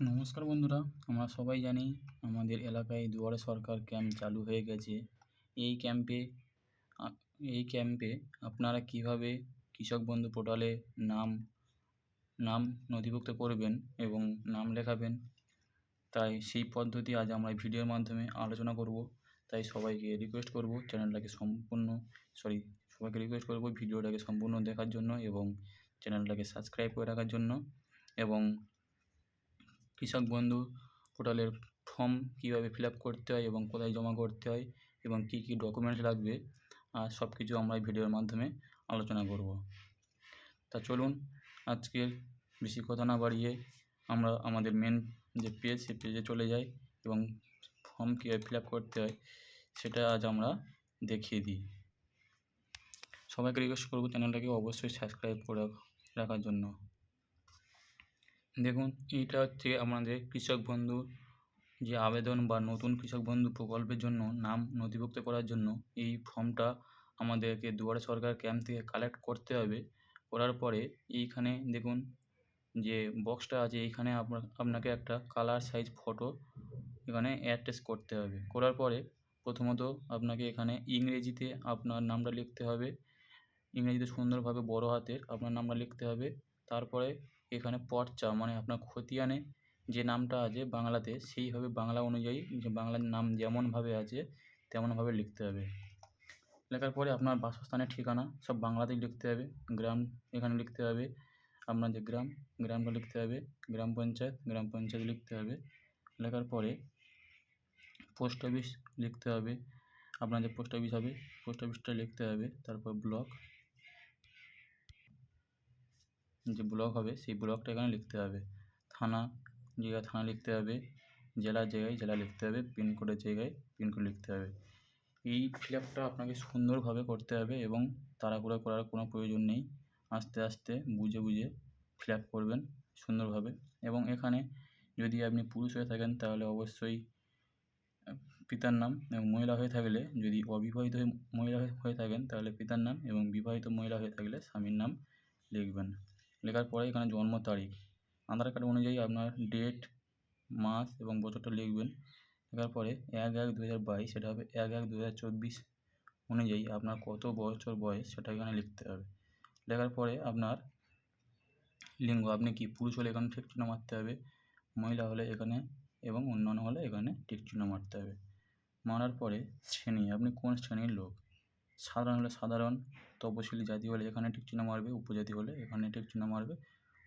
নমস্কার বন্ধুরা, আমরা সবাই জানি আমাদের এলাকায় দুয়ারে সরকার ক্যাম্প চালু হয়ে গেছে। এই ক্যাম্পে এই ক্যাম্পে আপনারা কীভাবে কৃষক বন্ধু পোর্টালে নাম নাম নথিভুক্ত করবেন এবং নাম লেখাবেন? তাই সেই পদ্ধতি আজ আমরা ভিডিওর মাধ্যমে আলোচনা করব। তাই সবাইকে রিকোয়েস্ট করব চ্যানেলটাকে সম্পূর্ণ সরি সবাইকে রিকোয়েস্ট করব ভিডিওটাকে সম্পূর্ণ দেখার জন্য এবং চ্যানেলটাকে সাবস্ক্রাইব করে রাখার জন্য এবং কৃষক বন্ধু পোর্টালের ফর্ম কীভাবে ফিল আপ করতে হয় এবং কোথায় জমা করতে হয় এবং কী কী ডকুমেন্টস লাগবে সব কিছু আমরা এই ভিডিওর মাধ্যমে আলোচনা করব। তা চলুন, আজকের বেশি কথা না বাড়িয়ে আমরা আমাদের মেন যে পেজ সে পেজে চলে যাই এবং ফর্ম কীভাবে ফিল আপ করতে হয় সেটা আজ আমরা দেখিয়ে দিই। সবাইকে রিকোয়েস্ট করব চ্যানেলটাকে অবশ্যই সাবস্ক্রাইব করে রাখার জন্য। দেখুন এইটা হচ্ছে আমাদের কৃষক বন্ধু যে আবেদন বা নতুন কৃষক বন্ধু প্রকল্পের জন্য নাম নথিভুক্ত করার জন্য এই ফর্মটা আমাদেরকে দুয়ারে সরকার ক্যাম্প থেকে কালেক্ট করতে হবে। করার পরে এইখানে দেখুন যে বক্সটা আছে, এইখানে আপনাকে একটা কালার সাইজ ফটো এখানে অ্যাটাচ করতে হবে। করার পরে প্রথমত আপনাকে এখানে ইংরেজিতে আপনার নামটা লিখতে হবে। ইংরেজিতে সুন্দরভাবে বড় হাতের আপনার নামটা লিখতে হবে। তারপরে এখানে পর্চা মানে আপনার খতিয়ানে যে নামটা আছে বাংলাতে, সেইভাবে বাংলা অনুযায়ী যে বাংলার নাম যেমনভাবে আছে, তেমনভাবে লিখতে হবে। লেখার পরে আপনার বাসস্থানের ঠিকানা সব বাংলাতেই লিখতে হবে। গ্রাম এখানে লিখতে হবে। আপনার যে গ্রাম, গ্রামটা লিখতে হবে। গ্রাম পঞ্চায়েত গ্রাম পঞ্চায়েত লিখতে হবে। লেখার পরে পোস্ট অফিস লিখতে হবে। আপনার যে পোস্ট অফিস হবে, পোস্ট অফিসটা লিখতে হবে। তারপর ব্লক যে ব্লক হবে, সেই ব্লকটা এখানে লিখতে হবে। থানা জায়গায় থানা লিখতে হবে, জেলার জায়গায় জেলা লিখতে হবে পিনকোডের জায়গায় পিনকোড লিখতে হবে। এই ফিল আপটা আপনাকে সুন্দরভাবে করতে হবে এবং তাড়াহুড়ো করার কোনো প্রয়োজন নেই। আস্তে আস্তে বুঝে বুঝে ফিল আপ করবেন সুন্দরভাবে এবং এখানে যদি আপনি পুরুষ হয়ে থাকেন তাহলে অবশ্যই পিতার নাম এবং মহিলা হয়ে থাকলে যদি অবিবাহিত মহিলা হয়ে থাকেন তাহলে পিতার নাম এবং বিবাহিত মহিলা হয়ে থাকলে স্বামীর নাম লিখবেন। লেখার পরে এখানে জন্ম তারিখ। আধার কার্ড অনুযায়ী আপনার ডেট মাস এবং বছরটা লিখবেন। লেখার পরে এক এক দু হাজার বাইশ, সেটা হবে এক এক দু হাজার চব্বিশ অনুযায়ী আপনার কত বছর বয়স, সেটা এখানে লিখতে হবে। লেখার পরে আপনার লিঙ্গ, আপনি কি পুরুষ হলে এখানে ঠিক চিহ্ন মারতে হবে, মহিলা হলে এখানে এবং অন্যান্য হলে এখানে টিক চিহ্ন মারতে হবে। মারার পরে শ্রেণি, আপনি কোন শ্রেণির লোক? সাধারণ হলে সাধারণ, তপশিলি জাতি হলে এখানে টিক চিহ্ন মারবে, উপজাতি হলে এখানে টিক চিহ্ন মারবে,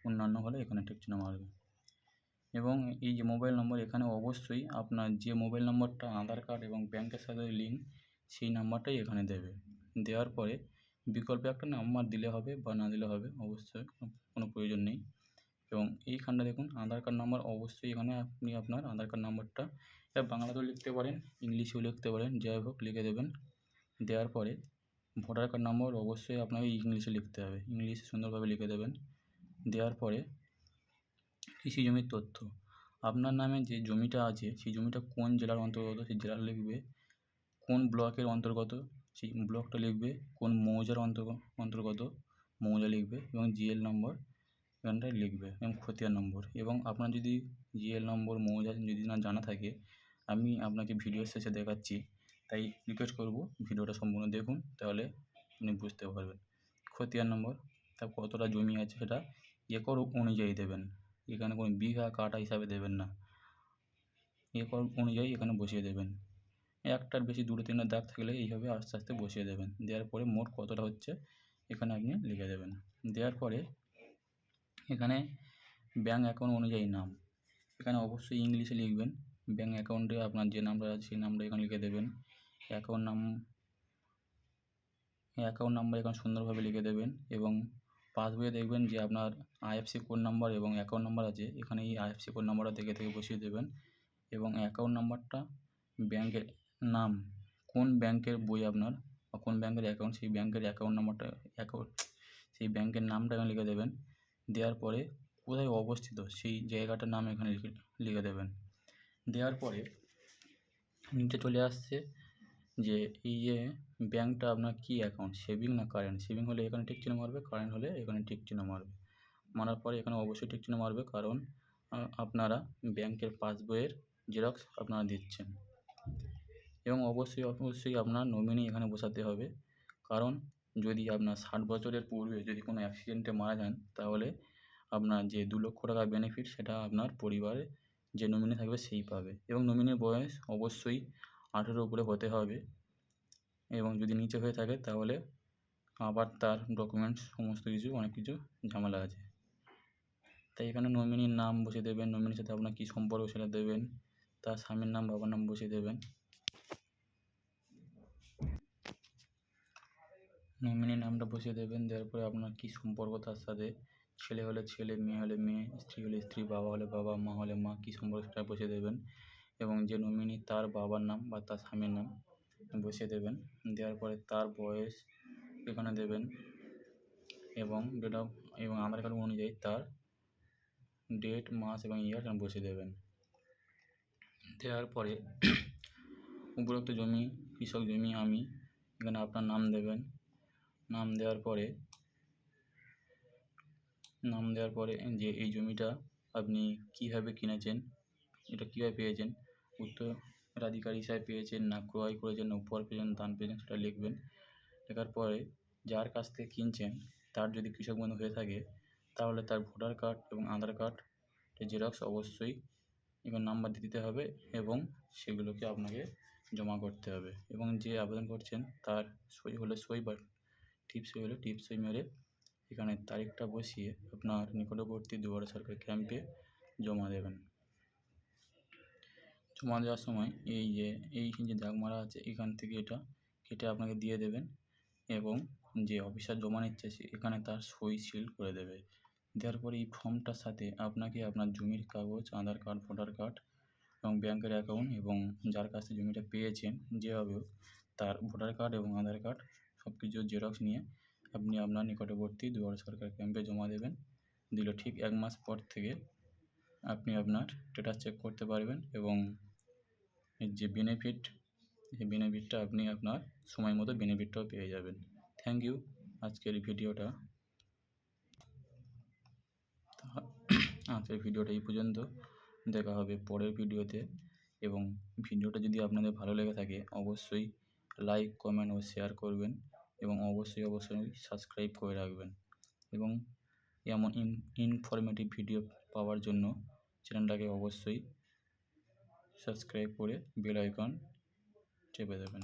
অন্যান্য হলে এখানে টিক চিহ্ন মারবে। এবং এই যে মোবাইল নম্বর, এখানে অবশ্যই আপনার যে মোবাইল নম্বরটা আধার কার্ড এবং ব্যাংকের সাথে লিঙ্ক, সেই নাম্বারটাই এখানে দেবে। দেওয়ার পরে বিকল্পে একটা নাম্বার দিলে হবে বা না দিলে হবে, অবশ্যই কোনো প্রয়োজন নেই। এবং এইখানটা দেখুন, আধার কার্ড নাম্বার অবশ্যই এখানে আপনি আপনার আধার কার্ড নাম্বারটা বাংলাতেও লিখতে পারেন, ইংলিশেও লিখতে পারেন, যাই হোক, লিখে দেবেন। দেওয়ার পরে ভোটার কার্ড নম্বর অবশ্যই আপনাকে ইংলিশে লিখতে হবে। ইংলিশে সুন্দরভাবে লিখে দেবেন। দেওয়ার পরে কৃষি জমির তথ্য। আপনার নামে যে জমিটা আছে, সেই জমিটা কোন জেলার অন্তর্গত, সেই জেলা লিখবে। কোন ব্লকের অন্তর্গত, সেই ব্লকটা লিখবে। কোন মৌজার অন্তর্গত, মৌজা লিখবে এবং জিএল নম্বর এখানটায় লিখবে এবং খতিয়ান নম্বর। এবং আপনার যদি জিএল নম্বর, মৌজা যদি না জানা থাকে, আমি আপনাকে ভিডিও শেষে দেখাচ্ছি। তাই রিকোয়েস্ট করব ভিডিওটা সম্পূর্ণ দেখুন, তাহলে আপনি বুঝতে পারবেন। খতিয়ান নম্বর, তা কতটা জমি আছে সেটা একর অনুযায়ী দেবেন। এখানে কোনো বিঘা, কাটা হিসাবে দেবেন না। একর অনুযায়ী এখানে বসিয়ে দেবেন। একটার বেশি দুটো তিনটা দাগ থাকলে এইভাবে আস্তে আস্তে বসিয়ে দেবেন। দেওয়ার পরে মোট কতটা হচ্ছে এখানে আপনি লিখে দেবেন। দেওয়ার পরে এখানে ব্যাঙ্ক অ্যাকাউন্ট অনুযায়ী নাম। এখানে অবশ্যই ইংলিশে লিখবেন। ব্যাঙ্ক অ্যাকাউন্টে আপনার যে নামটা আছে, সেই নামটা এখানে লিখে দেবেন। অ্যাকাউন্ট নাম অ্যাকাউন্ট নাম্বার এখানে সুন্দরভাবে লিখে দেবেন এবং পাসবইয়ে দেখবেন যে আপনার আইএফসি কোড নাম্বার এবং অ্যাকাউন্ট নাম্বার আছে। এখানে এই আইএফসি কোড নাম্বারটা দেখে থেকে বসিয়ে দেবেন এবং অ্যাকাউন্ট নাম্বারটা ব্যাংকের নাম, কোন ব্যাংকের বই আপনার বা কোন ব্যাংকের অ্যাকাউন্ট সেই ব্যাংকের অ্যাকাউন্ট নাম্বারটা অ্যাকাউন্ট সেই ব্যাংকের নামটা এখানে লিখে দেবেন। দেওয়ার পরে কোথায় অবস্থিত, সেই জায়গাটার নাম এখানে লিখে লিখে দেবেন। দেওয়ার পরে নিচে চলে আসছে যে এই যে ব্যাঙ্কটা আপনার কী অ্যাকাউন্ট সেভিং না কারেন্ট সেভিং হলে এখানে টিক চিহ্ন মারবে কারেন্ট হলে এখানে টিক চিহ্ন মারবে। মারার পরে এখানে অবশ্যই টিক চিহ্ন মারবে কারণ আপনারা ব্যাংকের পাসবইয়ের জেরক্স আপনারা দিচ্ছেন। এবং অবশ্যই অবশ্যই আপনার নমিনি এখানে বসাতে হবে। কারণ যদি আপনার ষাট বছরের পূর্বে যদি কোনো অ্যাক্সিডেন্টে মারা যান, তাহলে আপনার যে দু লক্ষ টাকা বেনিফিট সেটা আপনার পরিবারে যে নমিনি থাকবে সেই পাবে। এবং নমিনির বয়স অবশ্যই আঠেরোর উপরে হতে হবে। এবং যদি নিচে হয়ে থাকে, তাহলে আবার তার ডকুমেন্টস সমস্ত কিছু, অনেক কিছু ঝামেলা আছে। তাই এখানে নমিনির নাম বসিয়ে দেবেন। নমিনির সাথে আপনার কী সম্পর্ক সেটা দেবেন। তার স্বামীর নাম, বাবার নাম বসিয়ে দেবেন। নমিনি নামটা বসিয়ে দেবেন। দেওয়ার পরে আপনার কী সম্পর্ক তার সাথে? ছেলে হলে ছেলে, মেয়ে হলে মেয়ে, স্ত্রী হলে স্ত্রী, বাবা হলে বাবা, মা হলে মা, কী সম্পর্ক সেটা বসিয়ে দেবেন। এবং যে নমিনি তার বাবার নাম বা তার স্বামীর নাম বসিয়ে দেবেন। দেওয়ার পরে তার বয়স এখানে দেবেন এবং ডেট অফ এবং আধার কার্ড অনুযায়ী তার ডেট মাস এবং ইয়ার এখানে বসিয়ে দেবেন। দেওয়ার পরে উপরোক্ত জমি, কৃষক জমি আমি এখানে আপনার নাম দেবেন। নাম দেওয়ার পরে, নাম দেওয়ার পরে যে এই জমিটা আপনি কীভাবে কিনেছেন, এটা কীভাবে পেয়েছেন উত্তরাধিকারী হিসাবে পেয়েছেন, না ক্রয় করেছেন, না উপহার পেয়েছেন দান পেয়েছেন, সেটা লিখবেন। লেখার পরে যার কাছ থেকে কিনছেন, তার যদি কৃষক বন্ধু হয়ে থাকে, তাহলে তার ভোটার কার্ড এবং আধার কার্ড জেরক্স অবশ্যই এখানে নাম্বার দিতে হবে এবং সেগুলোকে আপনাকে জমা করতে হবে। এবং যে আবেদন করছেন, তার সই হলে সই বা টিপ সই হলে টিপ সই মেরে এখানে তারিখটা বসিয়ে আপনার নিকটবর্তী দুয়ারে সরকারি ক্যাম্পে জমা দেবেন। জমা দেওয়ার সময় এই যে এই যে দাগ মারা আছে, এখান থেকে এটা কেটে আপনাকে দিয়ে দেবেন এবং যে অফিসার জমা নিচ্ছে এখানে তার সই সিল করে দেবে। দেওয়ার পরে এই ফর্মটার সাথে আপনাকে আপনার জমির কাগজ, আধার কার্ড, ভোটার কার্ড এবং ব্যাংকের অ্যাকাউন্ট এবং যার কাছ থেকে জমিটা পেয়েছেন যেভাবে তার ভোটার কার্ড এবং আধার কার্ড সব কিছু জেরক্স নিয়ে আপনি আপনার নিকটবর্তী দুয়ার সরকার ক্যাম্পে জমা দেবেন। দিলে ঠিক এক মাস পর থেকে আপনি আপনার স্ট্যাটাস চেক করতে পারবেন এবং যে বেনিফিট এই বেনিফিটটা আপনি আপনার সময় মতো বেনিফিটটাও পেয়ে যাবেন। থ্যাংক ইউ আজকের ভিডিওটা আজকের ভিডিওটা এই পর্যন্ত। দেখা হবে পরের ভিডিওতে। এবং ভিডিওটা যদি আপনাদের ভালো লেগে থাকে, অবশ্যই লাইক কমেন্ট ও শেয়ার করবেন এবং অবশ্যই অবশ্যই সাবস্ক্রাইব করে রাখবেন। এবং এমন ইনফরমেটিভ ভিডিও পাওয়ার জন্য চ্যানেলটাকে অবশ্যই সাবস্ক্রাইব করে বেল আইকন চেপে দেবেন